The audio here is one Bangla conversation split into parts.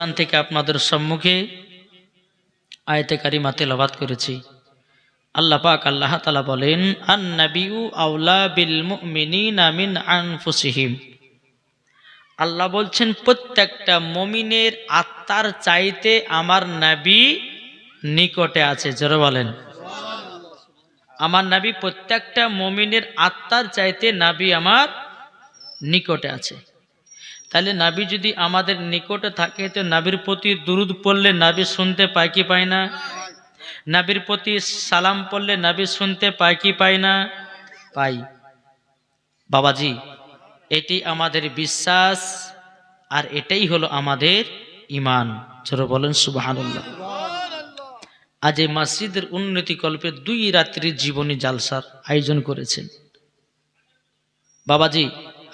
কোরআন থেকে আপনাদের সম্মুখে আয়তে কারিমা তেলাবাদ করেছি। আল্লাহ পাক আল্লাহ তালা বলেন আন নাবিউ আউলা বিল মিন আনফুসিহিম। আল্লাহ বলছেন, প্রত্যেকটা মমিনের আত্মার চাইতে আমার নাবি নিকটে আছে। জোরে বলেন। আমার নাবি প্রত্যেকটা মমিনের আত্মার চাইতে নাবি আমার নিকটে আছে। তাহলে নাবি যদি আমাদের নিকটে থাকে, তো নাবির প্রতি দুরুদ পড়লে নাবি শুনতে পায় কি পায় না? নাবির প্রতি সালাম পড়লে নাবি শুনতে পায় কি পায় না? পাই বাবাজি, এটি আমাদের বিশ্বাস আর এটাই হলো আমাদের ইমান চলো বলেন, সুবাহানুল্লাহ। আজ এই মসজিদের উন্নতি কল্পে দুই রাত্রির জীবনী জালসার আয়োজন করেছেন। বাবাজি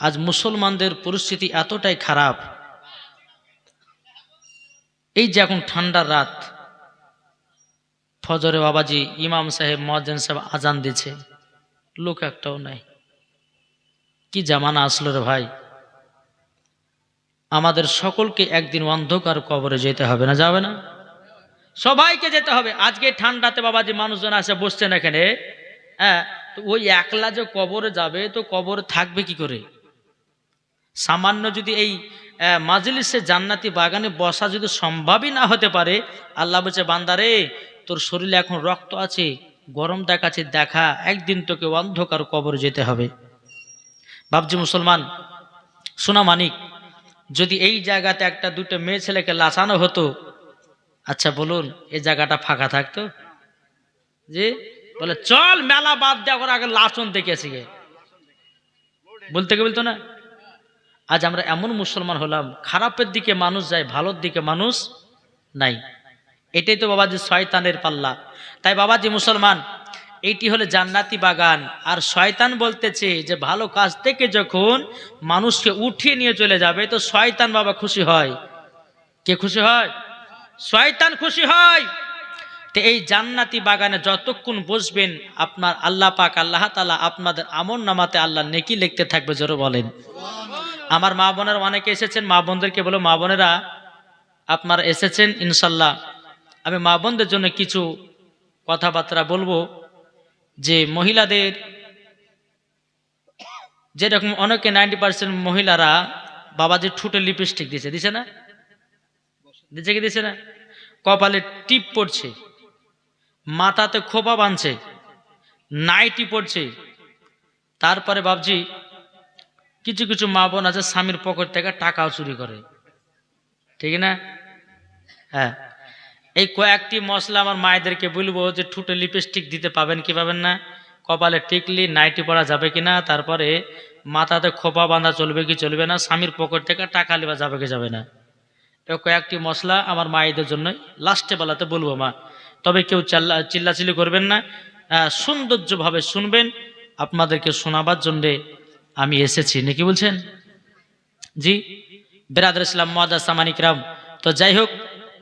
আজ মুসলমানদের পরিস্থিতি এতটাই খারাপ। এই যে এখন ঠান্ডার রাত, ফজরে বাবাজি ইমাম সাহেব, মহাজন সাহেব আজান দিছে লোক একটাও নাই। কি জামানা আসলো রে ভাই? আমাদের সকলকে একদিন অন্ধকার কবরে যেতে হবে না, যাবে না? সবাইকে যেতে হবে। আজকে ঠান্ডাতে বাবাজি মানুষজন আসে, বসছেন এখানে। হ্যাঁ তো ওই একলা যে কবরে যাবে, তো কবরে থাকবে কি করে? সামান্য যদি এই মাজলিসে জান্নাতি বাগানে বসা যদি সম্ভবই না হতে পারে, আল্লাহ বলছে, বান্দারে, তোর শরীরে এখন রক্ত আছে, গরম দেখাচ্ছে দেখা, একদিন তোকে অন্ধকার কবরে যেতে হবে। বাবজি মুসলমান সোনা মানিক, যদি এই জায়গাতে একটা দুটো মেয়ে ছেলেকে লাচানো হতো আচ্ছা বলুন এই জায়গাটা ফাঁকা থাকতো? যে, বলে, চল, মেলা বাদ দেওয়া করে আগে লাচন দেখেছি বলতে বলতো না? আজ আমরা এমন মুসলমান হলাম, খারাপের দিকে মানুষ যায়, ভালোর দিকে মানুষ নাই। এটাই তো বাবাজি শয়তানের পাল্লা। তাই বাবাজি মুসলমান, এইটি হলো জান্নাতি বাগান। আর শয়তান বলতেছে যে, ভালো কাজ থেকে যখন মানুষকে উঠিয়ে নিয়ে চলে যাবে, তো শয়তান বাবা খুশি হয়। কে খুশি হয়? শয়তান খুশি হয়। তো এই জান্নাতি বাগানে যতক্ষণ বসবেন, আপনার আল্লাহ পাক, আল্লাহ তালা আপনাদের আমন নামাতে আল্লাহ নেকি লিখতে থাকবে, জোরে বলেন। আমার মা বোনের অনেকে এসেছেন, মা বোনদেরকে বলো, মা বোনেরা আপনার এসেছেন, ইনশাল্লাহ। আমি মা বোনদের জন্য কিছু কথাবার্তা বলব যে মহিলাদের যেরকম অনেকে নাইনটি পার্সেন্ট মহিলারা বাবাজির ঠুটে লিপস্টিক দিছে দিছে না? দিছে কি দিছে না? কপালে টিপ পড়ছে, মাথাতে খোপা বাঁধছে, নাইটি পড়ছে। তারপরে বাবজি কিছু কিছু মা বোন আছে, স্বামীর পকেট থেকে টাকাও চুরি করে। ঠিক না? হ্যাঁ। এই কয়েকটি মশলা আমার মায়েদেরকে বলব যে ঠুটে লিপস্টিক দিতে পাবেন কি পাবেন না, কপালে টিকলি, নাইটি পরা যাবে কি না, তারপরে মাথাতে খোপা বাঁধা চলবে কি চলবে না, স্বামীর পকেট থেকে টাকা নেওয়া যাবে কি যাবে না। এই কয়েকটি মশলা আমার মায়েদের জন্য লাস্টে বেলাতে বলব মা। তবে কেউ চাল্লা চিল্লাচিল্লি করবেন না। সৌন্দর্যভাবে শুনবেন, আপনাদেরকে শোনাবার জন্যে আমি এসেছি নাকি বলছেন? জি বেরাদ ইসলাম ময়াদা সামানিক রাম তো যাই হোক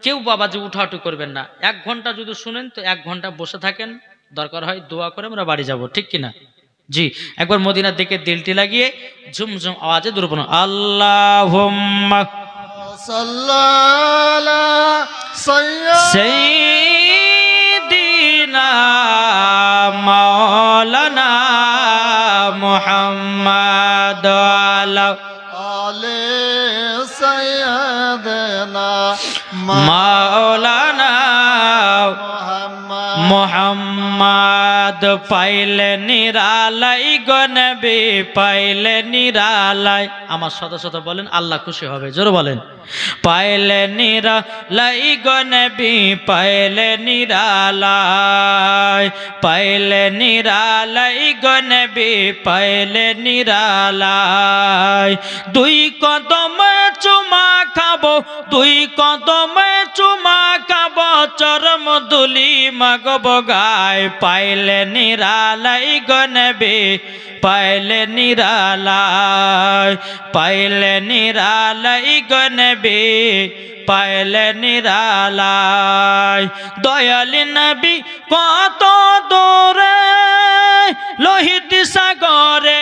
কেউ বাবা যে উঠাউঠু করবেন না। এক ঘণ্টা যদি শুনেন তো এক ঘণ্টা বসে থাকেন। দরকার হয় দোয়া করে আমরা বাড়ি যাব ঠিক কিনা? জি একবার মদিনার দিকে দিলটি লাগিয়ে ঝুমঝুম আওয়াজে দুর্বন আল্লাহ সৈদিনা মাওলানা মোহাম্মদ। পাইলে নিরালাই গনবি পাইলে নিরালাই। আমার শত শত বলেন আল্লাহ খুশি হবে জোর বলেন। পাইলে নিরালাই গনবি পাইলে নিরালাই। পাইলে নিরালাই গনবি পাইলে নিরালাই। দুই কদম চুমা খাব দুই কদম চুমা খাব, চরম দুলি মাগব গায় পাইলে নিরালাই গনবে পাইলে নিরালাই পাইলে নিরালাই গনবে পাইলে নিরালাই। দয়ালি নবী, কত দূরে, লোহিত সাগরের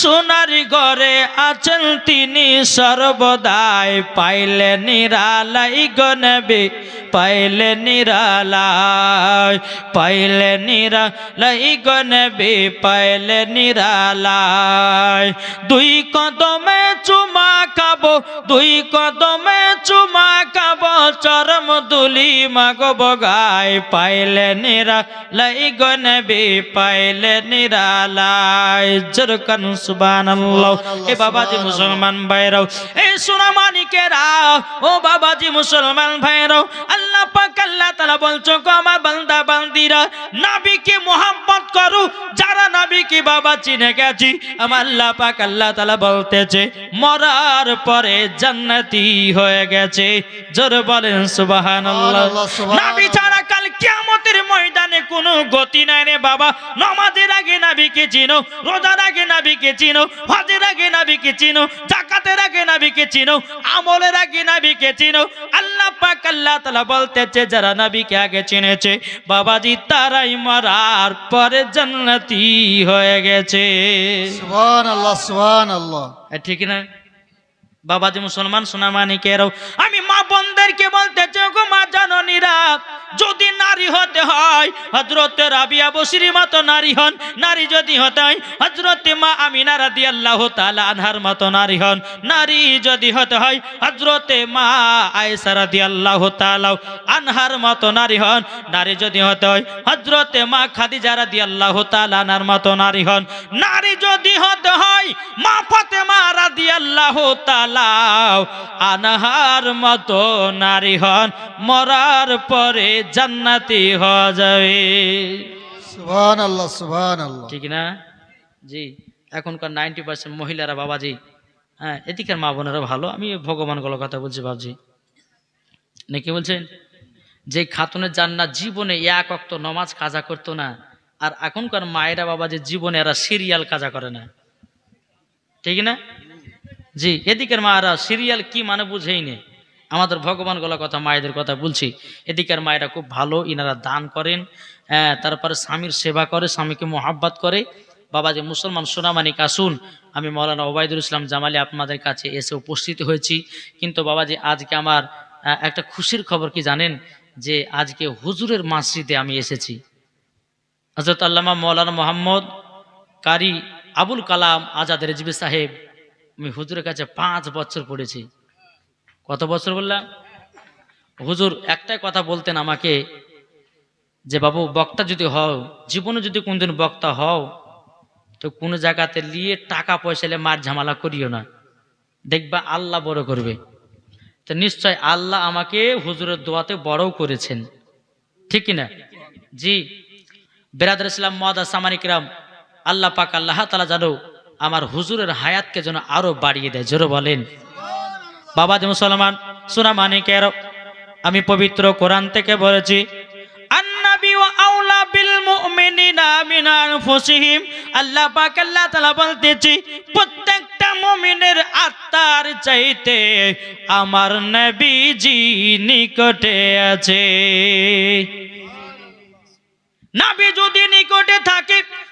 সোনার ঘরে আছেন তিনি সর্বদাই। পাইলে নিরালাই গনবে পাইলে নিরালাই পাইলে নিরালাই গনবে পাইলে নিরালাই। দুই কদমে চুমা খাব, দুই কদমে চুমা খাব, চরম দুলি মাগো বগাই। পাইলে নিরালাই গনবে পাইলে নিরালাই। জরকান সুবহানাল্লাহ। এ বাবাজি মুসলমান ভাইরাও এই সোনামানিকেরা ও বাবাজি মুসলমান ভাইরাও আল্লাহ পাক আল্লাহ তাআলা বলছো গো আমার বান্দা বান্দিরা নবীকে মোহাম্মত করো যারা নবীকে বাবা চিনে গেছি। আমার আল্লাহ পাক আল্লাহ তাআলা বলতেছে মরার পরে জান্নাতি হয়ে গেছে। জোর বলেন সুবহানাল্লাহ। সুবহানাল্লাহ, সুবহানাল্লাহ। নবী ছাড়া কাল কিয়ামতের ময়দানে কোনো গতি নাই রে বাবা। নামাজের আগে নাবিকে চিনো রোজার আগে নাবিকে চিনো হজের আগে নাবিকে চিনো জাকাতের আগে নাবিকে চিনো আমলের আগে নাবিকে চিনো। আল্লাহ পাক আল্লাহ তাআলা বলতেছে যারা নাবিকে আগে চিনেছে বাবাজি তারাই মারার পরে জান্নাতি হয়ে গেছে। সুবহানাল্লাহ সুবহানাল্লাহ। ঠিক না? বাবাজি মুসলমান সোনামানিকেরও আমি মা বোনদেরকে বলতে গো মা জননীরা, যদি নারী হতে হয় হজরতে রাবিয়া বসির মতো নারী হন, নারী যদি হতে হয় হজরতে মা আমিনা রাদি আল্লাহ তালা আনহার মতো নারী হন, নারী যদি হতে হয় হজরতে মা আয়েসা রাদি আল্লাহ তালা আনহার মতো নারী হন, নারী যদি হতে হয় হজরতে মা খাদিজা রাদি আল্লাহ তালা আনহার মতো নারী হন, নারী যদি হতে হয়, মা ফাতেমা রাদি আল্লাহ তালাও আনহার মতো নারী হন মরার পরে জান্নাতি হওয়া যাবে। ঠিক না? জি এখনকার নাইনটি পার্সেন্ট মহিলারা বাবাজি হ্যাঁ এদিকের মা বোনেরা ভালো আমি ভগবানগুলোর কথা বলছি ভাবছি নাকি বলছেন? যে খাতুনের জান্নাত জীবনে এক অক্ত নমাজ কাজা করতো না আর এখনকার মায়েরা বাবা যে জীবনে এরা সিরিয়াল কাজা করে না। ঠিক না? জি এদিকের মায়েরা সিরিয়াল কি মানে বুঝেই নে। আমাদের ভগবান গলা কথা, মায়েদের কথা বলছি। এদিকের মায়েরা খুব ভালো, ইনারা দান করেন হ্যাঁ তারপরে স্বামীর সেবা করে, স্বামীকে মোহাব্বত করে। বাবা যে মুসলমান সোনামানিক আসুন। আমি মৌলানা ওবায়দুল ইসলাম জামালি আপনাদের কাছে এসে উপস্থিত হয়েছি। কিন্তু বাবাজি, আজকে আমার একটা খুশির খবর কি জানেন? যে আজকে হুজুরের মসজিদে আমি এসেছি। হজরত আল্লামা মৌলানা মোহাম্মদ কারি আবুল কালাম আজাদ রেজবি সাহেব, আমি হুজুরের কাছে পাঁচ বছর পড়েছি। কত বছর বললাম? হুজুর, একটাই কথা বলতেন আমাকে যে, বাবু, বক্তা যদি হও, জীবনে যদি কোনদিন বক্তা হও, তো কোনো জায়গাতে নিয়ে টাকা পয়সা মার ঝামেলা করিও না। দেখবা আল্লাহ বড় করবে। তো নিশ্চয় আল্লাহ আমাকে হুজুরের দোয়াতে বড়ও করেছেন। ঠিক কিনা? জি। বেরাদার ইসলাম মহাদা সামানিকরাম আল্লাহ পাক আল্লাহ তালা জানো আমার হুজুরের হায়াতকে যেন আরও বাড়িয়ে দেয়। জোরে বলেন। বাবা যে মুসলমান সোনা মানিকের আমি পবিত্র কোরআন থেকে বলেছি আল্লাহ পাক আল্লাহ তাআলা বলতেছি প্রত্যেকটা মুমিনের আত্মার চাইতে আমার নবীজি নিকটে আছে। নাবি যদি নিকটে থাকে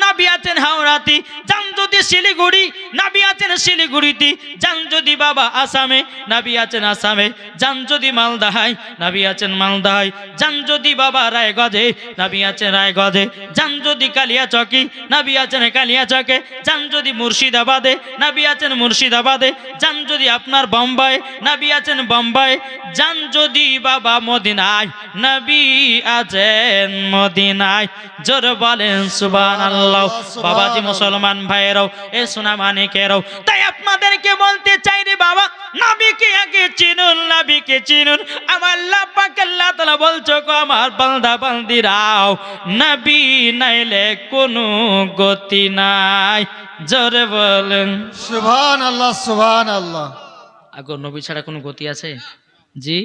নাবি আছেন হাওড়াতে, যান যদি শিলিগুড়ি নাবি আছেন শিলিগুড়িতে, যান যদি বাবা আসামে নাবি আছেন আসামে, যান যদি মালদাহায় নাবি আছেন মালদাহায়, যান যদি বাবা রায়গঞ্জে নাবি আছেন রায়গঞ্জে, যান যদি কালিয়াচকি নাবি আছেন কালিয়াচকে, যান যদি মুর্শিদাবাদে নাবি আছেন মুর্শিদাবাদে, যান যদি আপনার বোম্বাই নাবি আছেন বোম্বাই, যান যদি বাবা মদিনায় নবী আছেন মদিনায়, জোর বলেন সুবান আল্লাহ বাবাজি মুসলমান ভাইয়ের ভাইয়েরাও এ সোনা মানিকেরাও তাই আপনাদেরকে বলতে চাই রে বাবা নাবিকে আগে চিনুন নাবিকে চিনুন। আমার আল্লাহ পাক আল্লাহ তাআলা বলছো গো আমার বান্দা বান্দিরাও নবী নাইলে কোনো গতি নাই। জোরে বলেন। সুবহান আল্লাহ সুবহান আল্লাহ আগো নবী ছাড়া কোনো গতি আছে? জি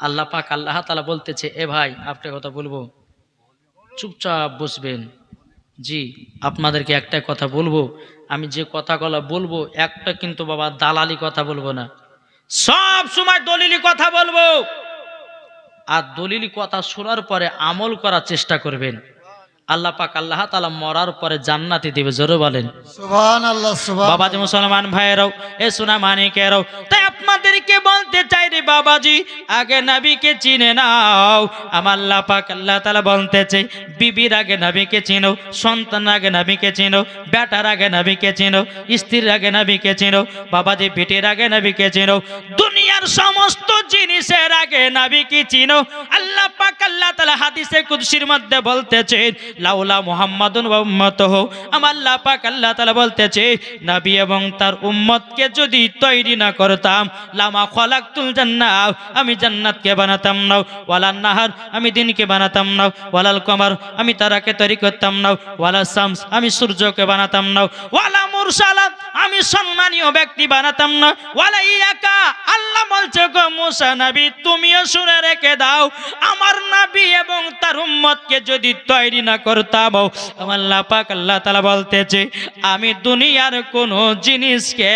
আল্লাহ পাক আল্লাহ তালা বলতেছে এ ভাই আপনার কথা বলব। চুপচাপ বসবেন। জি আপনাদেরকে একটা কথা বলব। আমি যে কথাগুলো বলব একটা কিন্তু বাবা দালালি কথা বলব না। সব সময় দলিলি কথা বলব। আর দলিলি কথা শোনার পরে আমল করার চেষ্টা করবেন। আল্লাহ পাক আল্লাহ তালা মরার পরে জান্নাতি দেবে জোরে বলেন। সুবহান। বাবাজি মুসলমান ভাইয়েরাও এ সোনা মানিকেরাও তাই আপনাদেরকে বলতে চাই রে বাবাজি, আগে নাবিকে চিনে নাও। আমার আল্লাহ পাক আল্লাহ তালা বলতেছে, বিবির আগে নবীকে চিনো, সন্তান আগে নবীকে চিনো, বেটার আগে নবীকে চিনো, স্ত্রীর আগে নবীকে চিনো, বাবাজি বেটির আগে নবীকে চিনো, দুনিয়ার সমস্ত জিনিসের আগে নাবিকে চিনো। আল্লাহ পাক আল্লাহ তালা হাদিসে কুদসির মধ্যে বলতেছেন লাউলা মুহাম্মাদুন ওয়া উম্মতুহু। আমার আল্লাহ পাক আল্লাহ তাআলা বলতেছে, নবী এবং তার উম্মতকে যদি তৈরি না করতাম লামা খলাকতুল জান্নাহ, আমি জান্নাতকে বানাতাম না ওয়ালান নাহার, আমি দিনকে বানাতাম না ওয়ালাল কমার, আমি তারাকে তৈরি করতাম না ওয়ালা শামস, আমি সূর্যকে বানাতাম না ওয়ালা মুরসালাত, আমি সম্মানীয় ব্যক্তি বানাতাম না ওয়ালা ইয়াকা, আল্লাহ বলছে, গো মুসা নবী, তুমিও শুনে রেখে দাও। আমার নবী এবং তার উম্মতকে যদি তৈরি না করতাম। আমার আল্লাহ পাক আল্লাহ তাআলা বলতেছে, আমি দুনিয়ার কোনো জিনিসকে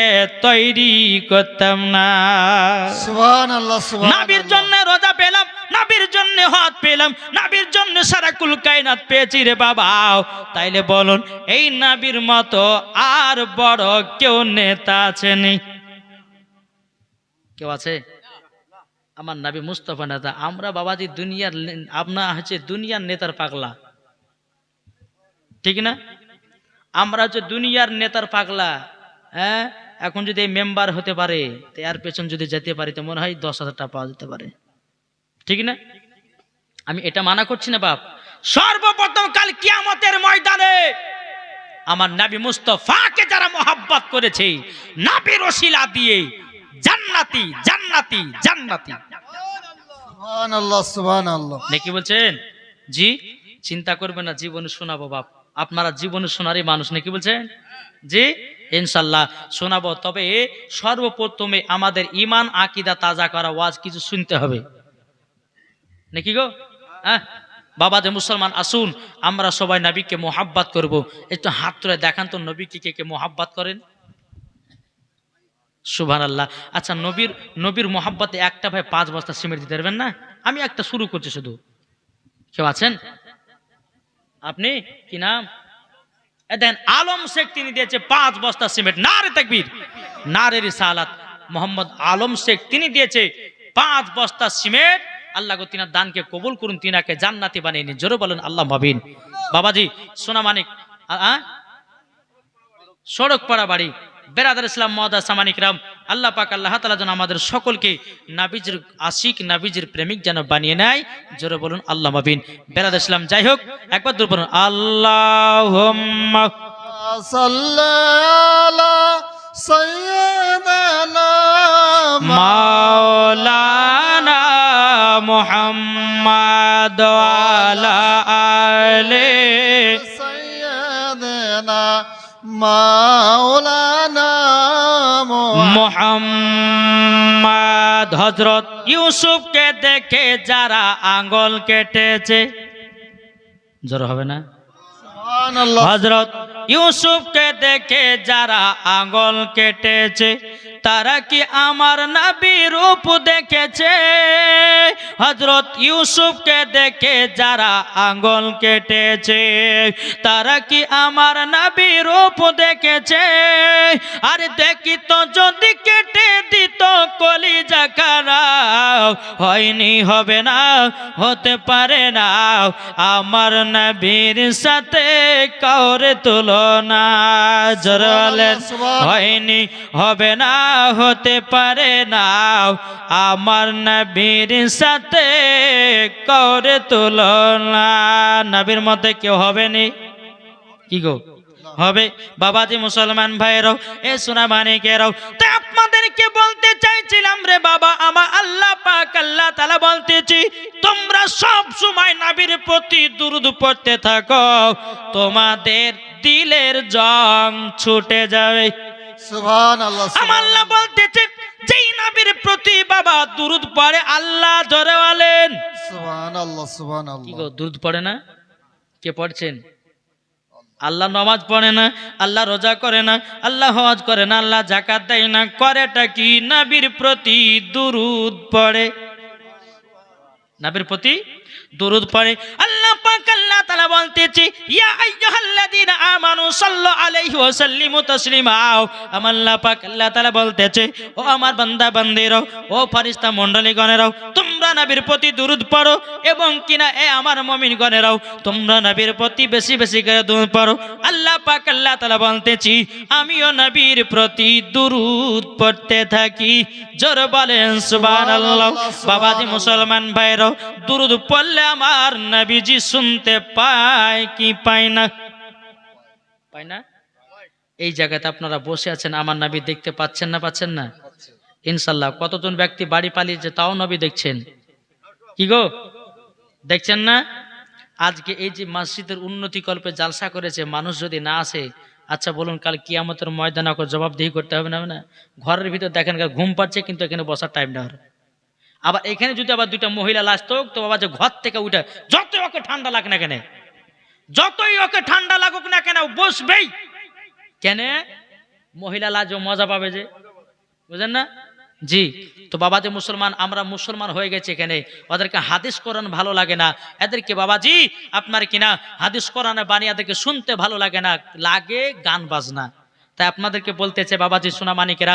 তৈরি করতাম না। নাবির জন্য রোজা পেলাম, নাবির জন্য হাত পেলাম, নাবির জন্য সারা কুল কায়নাত পেয়েছি রে বাবা। তাইলে বলুন, এই নাবির মতো আর বড় কেউ নেতা আছে নি? কেউ আছে? আমার নাবি মুস্তফা নেতা। আমরা বাবাজি দুনিয়ার আপনার হচ্ছে দুনিয়ার নেতার পাগলা। ঠিক না? আমরা হচ্ছে দুনিয়ার নেতার পাগলা হ্যাঁ? এখন যদি মেম্বার হতে পারে তো এর পেছন যদি যেতে পারি তো মনে হয় দশ হাজার টাকা পাওয়া যেতে পারে। ঠিক না? আমি এটা মানা করছি না বাপ। সর্বপ্রথম কাল কিয়ামতের ময়দানে আমার নাবি মুস্তফাকে যারা মোহাব্বত করেছে নাবির ওসিলা দিয়ে জান্নাতি জান্নাতি জান্নাতি। নাকি বলছেন? জি চিন্তা করবেন না জীবনে শোনাবো বাপ। আপনারা জীবনে শোনারই মানুষ নাকি বলছেন? জি? ইনশাল্লাহ শোনাবো। তবে সর্বপ্রথমে আমাদের ইমান আকিদা তাজা করা ওয়াজ কিছু শুনতে হবে। নাকি গো? হ্যাঁ? বাবা যে মুসলমান, আসুন, আমরা সবাই নবীকে মোহাব্বাত করব। একটু হাত তুলে দেখান তো নবীকে কে কে মোহাব্বাত করেন? সুভান আল্লাহ আচ্ছা নবীর নবীর মোহাব্বতে একটা ভাই পাঁচ বস্তা সিমেন্ট দিতে পারবেন না? আমি একটা শুরু করছি শুধু। কেউ আছেন? আপনি? কি নাম? এ দেখেন আলম শেখ তিনি দিয়েছে পাঁচ বস্তা সিমেন্ট। না রে তাকবীর। না রে রিসালাত। মোহাম্মদ আলম শেখ তিনি দিয়েছে পাঁচ বস্তা সিমেন্ট। আল্লাহ গো তিনার দানকে কবুল করুন, তিনাকে জান্নাতি বানিয়ে নিন। জোরে বলেন, আল্লাহ ভাবিন বাবাজি, সোনা মানিক, আ- আ? সড়ক পাড়া বাড়ি। বেরাদার ইসলাম মহাদা সামানিকরাম আল্লাহ পাক আল্লাহ তালা যেন আমাদের সকলকে নাবিজের আশিক নাবিজের প্রেমিক যেন বানিয়ে নেয়। জোরে বলুন আল্লাহ মাবিন বেরাদার ইসলাম যাই হোক একবার দূর বলুন আল্লাহ মাওলানা মোহাম্মদ আলা আলে সৈয়দনা মাওলানা মোহাম্মদ হজরত ইউসুফকে দেখে যারা আঙ্গল কেটেছে জোর হবে না? হজরত ইউসুফকে দেখে যারা আঙ্গল কেটেছে তারা কি আমার নাবি রূপ দেখেছে? হজরত ইউসুফকে দেখে যারা আঙ্গল কেটেছে তারা কি আমার নাবি রূপ দেখেছে? আর দেখি তো যদি কেটে দিত কলিজা খারাপ হয়নি হবে না হতে পারে না। আমার নবীর সাথে কাউরে তুলনা জরলেন হয়নি হবে না। হতে পারে না। আমার নবীর সাথে কাউরে তুলনা। নবীর মতে কেউ হবে নি? কি গো? হবে। বাবাজি মুসলমান ভাইয়েরাও, এ সোনা মানিকেরাও আপনাদেরকে বলতে চাইছিলাম রে বাবা, আমার আল্লাহ পাক আল্লাহ তালা বলতেছি, তোমরা সব সময় নাবির প্রতি দুরুদ পড়তে থাকো। তোমাদের দিলের জং ছুটে যাবে। আল্লাহ আমার আল্লাহ বলতেছে যেই নাবির প্রতি বাবা দুরুদ পড়ে আল্লাহ জোরে বলেন। সুবহান আল্লাহ কি গো দুরুদ পড়ে না? কে পড়ছেন? আল্লাহ নমাজ পড়ে না আল্লাহ রোজা করে না আল্লাহ হজ করে না আল্লাহ জাকাত দেয় না করেটা কি নাবির প্রতি দুরুদ পড়ে? নাবির প্রতি দুরুদ পড়ে। আল্লাহ পাক আল্লাহ বলতেছে, ইয়া আল্লাহ পাক ও আমার ও তোমরা প্রতি দুরুদ পড়ো, এবং কিনা এ আমার তোমরা প্রতি বেশি বেশি করে পড়ো। বলতেছি, আমিও নবীর প্রতি দুরুদ পড়তে থাকি। জোর বলেন, সুবহানাল্লাহ, বাবাজি মুসলমান ভাইরাও দুরুদ পড়লে আমার নবীজি শুনতে পায় কি পায় না? পায় না? এই জায়গাতে আপনারা বসে আছেন, আমার নবী দেখতে পাচ্ছেন না পাচ্ছেন না? ইনশাল্লাহ, কতজন ব্যক্তি বাড়ি পালিয়েছে তাও নবী দেখছেন? কি গো? দেখছেন না? আজকে এই যে মসজিদের উন্নতি কল্পে জালসা করেছে, মানুষ যদি না আসে আচ্ছা বলুন, কাল কিয়ামতের ময়দানে জবাবদিহি করতে হবে না ঘরের ভিতর দেখেন ঘুম পাচ্ছে, কিন্তু এখানে বসার টাইম না ওর। আবার এখানে যদি আবার দুইটা মহিলা লাসতো তো বাবা যে ঘর থেকে উঠে যতই ওকে ঠান্ডা লাগ না কেন, যতই ওকে ঠান্ডা লাগুক না কেন বসবেই। কেন? মহিলা লাজও মজা পাবে যে। বুঝেন না? জি। তো বাবা যে মুসলমান, আমরা মুসলমান হয়ে গেছে এখানে। ওদেরকে হাদিস কোরআন ভালো লাগে না। এদেরকে বাবাজি আপনার কিনা হাদিস কোরআনে বানিয়ে এদেরকে শুনতে ভালো লাগে না। লাগে গান বাজনা। তাই আপনাদেরকে বলতেছে বাবাজি সোনা মানিকেরা